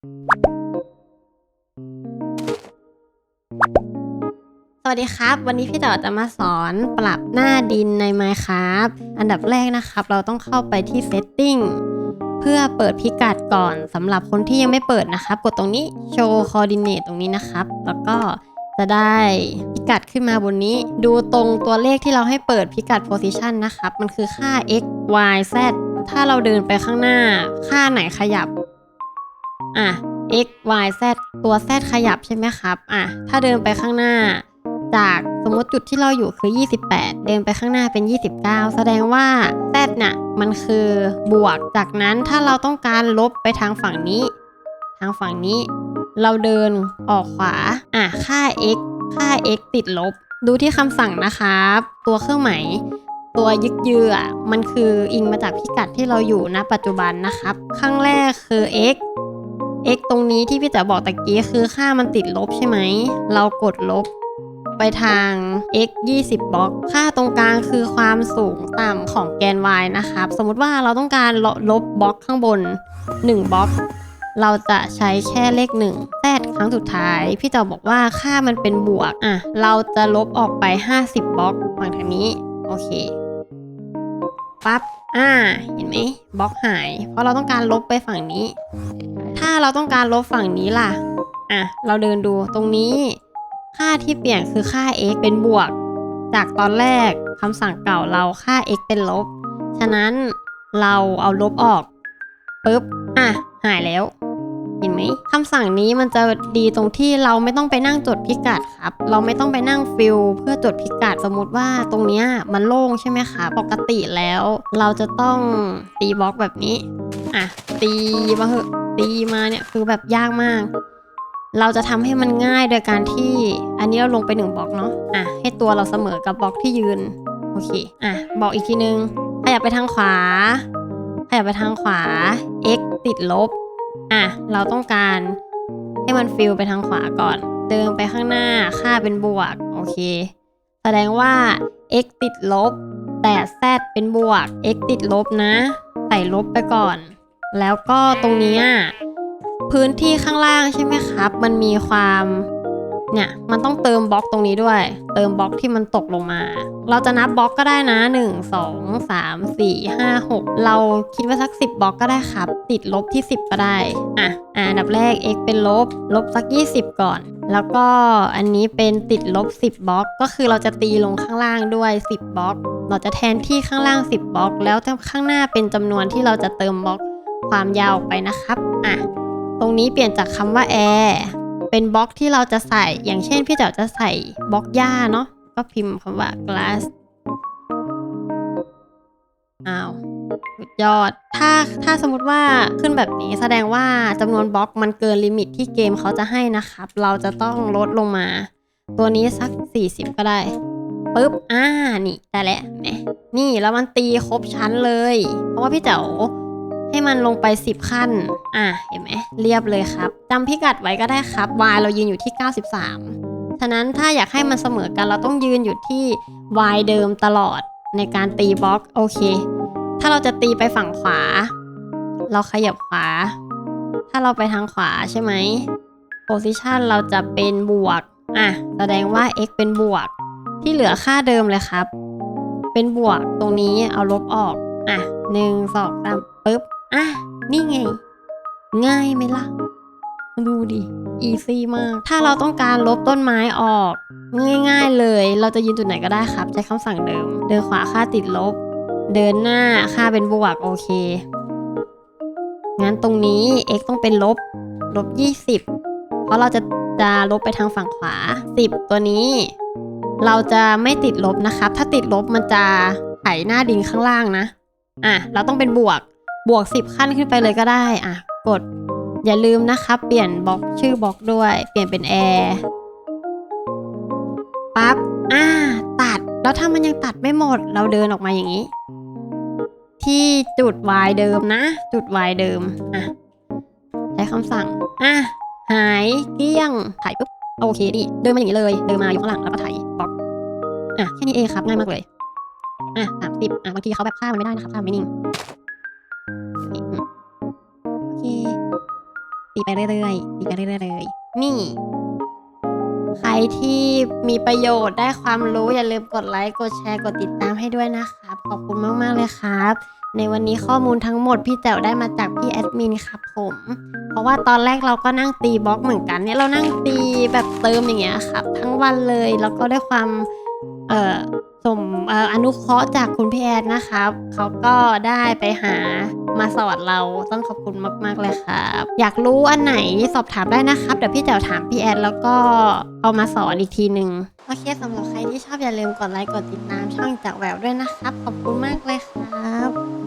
สวัสดีครับ วันนี้พี่ต่อจะมาสอนปรับหน้าดินใน Minecraft อันดับแรกนะครับ เราต้องเข้าไปที่ Setting เพื่อเปิดพิกัดก่อนสำหรับคนที่ยังไม่เปิดนะครับ กดตรงนี้ Show Coordinate ตรงนี้นะครับ แล้วก็จะได้พิกัดขึ้นมาบนนี้ ดูตรงตัวเลขที่เราให้เปิดพิกัด Position นะครับ มันคือค่า x y z ถ้าเราเดินไปข้างหน้า ค่าไหนขยับ อะ x y z ตัว z ขยับใช่ไหมครับ อะ ถ้าเดินไปข้างหน้า จากสมมติจุดที่เราอยู่คือ 28 เดินไปข้างหน้าเป็น 29 แสดงว่า z น่ะ มันคือบวก จากนั้นถ้าเราต้องการลบไปทางฝั่งนี้ ทางฝั่งนี้ เราเดินออกขวา อะ ค่า x ค่า x ติดลบ ดูที่คำสั่งนะครับ ตัวเครื่องหมายตัวยึกยืออะมันคืออิงมาจากพิกัดที่เราอยู่ณปัจจุบันนะครับ ข้างแรกคือ x x ตรงนี้ที่พี่จ๋าบอกตะกี้คือค่ามันติดลบใช่ไหม เรากดลบไปทาง x 20บล็อก ค่าตรงกลางคือความสูงต่ำของแกน y นะครับ สมมติว่าเราต้องการลบบล็อกข้างบน 1 บล็อก เราจะใช้แค่เลข1แซดครั้งสุดท้าย พี่จะบอกว่าค่ามันเป็นบวก อะ เราจะลบออกไป 50 บล็อกฝั่งทางนี้ โอเค ปั๊บ อ่า เห็นไหมบล็อกหาย เพราะเราต้องการลบไปฝั่งนี้ เราต้องการลบฝั่งนี้ล่ะ อะ เราเดินดูตรงนี้ ค่าที่เปลี่ยนคือค่า x เป็นบวก จากตอนแรกคำสั่งเก่าเราค่า x เป็นลบ ฉะนั้นเราเอาลบออกปุ๊บ อะ หายแล้ว เห็นไหมคำสั่งนี้มันจะดีตรงที่เราไม่ต้องไปนั่งจดพิกัดครับ เราไม่ต้องไปนั่งฟิลเพื่อจดพิกัดสมมติว่าตรงเนี้ยมันโล่งใช่ไหมคะ ปกติแล้ว เราจะต้องตีบล็อกแบบนี้ อะ ตีมาเหอะ ตีมาเนี่ยคือแบบยากมาก เราจะทำให้มันง่ายโดยการที่อันนี้เราลงไปหนึ่งบล็อกเนาะอะให้ตัวเราเสมอกับบล็อกที่ยืนโอเคอะบอกอีกทีนึงขยับไปทางขวาขยับไปทางขวา x ติดลบอะเราต้องการให้มันฟิลไปทางขวาก่อน เดินไปข้างหน้าค่าเป็นบวกโอเค แสดงว่า x ติดลบแต่ z เป็นบวก x ติดลบนะ ใส่ลบไปก่อน แล้วก็ตรงนี้พื้นที่ข้างล่างใช่ไหมครับ มันมีความเนี่ยมันต้องเติมบล็อกตรงนี้ด้วย เติมบล็อกที่มันตกลงมา เราจะนับบล็อกก็ได้นะ 1 2 3 4 5 6 เราคิดว่าสัก 10บล็อกก็ได้ครับ ติดลบที่ 10 ก็ได้อะอะดับแรก x เป็นลบ ลบสัก 20 ก่อน แล้วก็อันนี้เป็นติดลบ 10บล็อก ก็คือเราจะตีลงข้างล่างด้วย 10บล็อก เราจะแทนที่ข้างล่าง 10บล็อก แล้วข้างหน้าเป็นจำนวนที่เราจะเติมบล็อก ความยาวไปนะครับอะตรงนี้เปลี่ยนจากคำว่า air เป็นบล็อกที่เราจะใส่ อย่างเช่นพี่เจ๋อจะใส่บล็อกหญ้าเนาะก็พิมพ์คำว่า glass อ้าวสุดยอด ถ้าถ้าสมมติว่าขึ้นแบบนี้แสดงว่าจำนวนบล็อกมันเกินลิมิตที่เกมเขาจะให้นะครับ เราจะต้องลดลงมา ตัวนี้สัก 40 ก็ได้ปึ๊บ อ่า นี่ได้แล้วนี่ แล้วมันตีครบชั้นเลย เพราะว่าพี่เจ๋อ ให้มันลงไป 10 ขั้น อะ เห็นไหม เรียบเลยครับจำพิกัดไว้ก็ได้ครับ y เรายืนอยู่ที่ 93 ฉะนั้นถ้าอยากให้มันเสมอกันเราต้องยืนอยู่ที่ y เดิมตลอดในการตีบล็อกโอเค ถ้าเราจะตีไปฝั่งขวา เราขยับขวา ถ้าเราไปทางขวาใช่ไหม position เราจะเป็นบวก อะ แสดงว่า x เป็นบวก ที่เหลือค่าเดิมเลยครับ เป็นบวกตรงนี้เอาลบออก อะหนึ่งสองสามปึ๊บ อะ นี่ไง ง่ายไหมล่ะ ดูดิ อีซี่มาก ถ้าเราต้องการลบต้นไม้ออก ง่ายๆเลย เราจะยืนจุดไหนก็ได้ครับ ใช้คำสั่งเดิม เดินขวาค่าติดลบ เดินหน้าค่าเป็นบวก โอเค งั้นตรงนี้ x ต้องเป็นลบ ลบ 20 เพราะเราจะจะลบไปทางฝั่งขวา 10 ตัวนี้ เราจะไม่ติดลบนะครับ ถ้าติดลบมันจะไถหน้าดินข้างล่างนะ อะ เราต้องเป็นบวก บวก 10 ขั้นขึ้นไปเลยก็ได้อะกด อย่าลืมนะครับเปลี่ยนบล็อกชื่อบล็อกด้วย เปลี่ยนเป็นแอร์ปั๊บอ่าตัดแล้วถ้ามันยังตัดไม่หมด เราเดินออกมาอย่างนี้ ที่จุด y เดิมนะ จุด y เดิมอะใช้คำสั่งอะหายเกลี้ยงถ่ายปุ๊บโอเคดิเดินมาอย่างนี้เลย เดินมาอยู่ข้างหลังแล้วก็ถ่ายบล็อกอะแค่นี้เองครับง่ายมากเลยอะสามสิบอะบางทีเขาแบบค่ามันไม่ได้นะครับค่ามไม่นิ่ง ตีไปเรื่อยๆตีไปเรื่อยๆเลย นี่ ใครที่มีประโยชน์ได้ความรู้อย่าลืมกดไลค์กดแชร์กดติดตามให้ด้วยนะครับ ขอบคุณมากๆเลยครับในวันนี้ข้อมูลทั้งหมดพี่แจ๋วได้มาจากพี่แอดมินครับผม เพราะว่าตอนแรกเราก็นั่งตีบล็อกเหมือนกันเนี่ยเรานั่งตีแบบเติมอย่างเงี้ยครับ ทั้งวันเลยแล้วก็ได้ความเอ่อ มออนุเคราะห์จากคุณพี่แอดนะครับ เขาก็ได้ไปหามาสอนเราต้องขอบคุณมาก ๆ เลยครับ อยากรู้อันไหนสอบถามได้นะครับ เดี๋ยวพี่แจ๋วถามพี่แอดแล้วก็เอามาสอนอีกทีหนึ่งโอเคสำหรับใครที่ชอบอย่าลืมกดไลค์กดติดตามช่องจากแววด้วยนะครับ ขอบคุณมากเลยครับ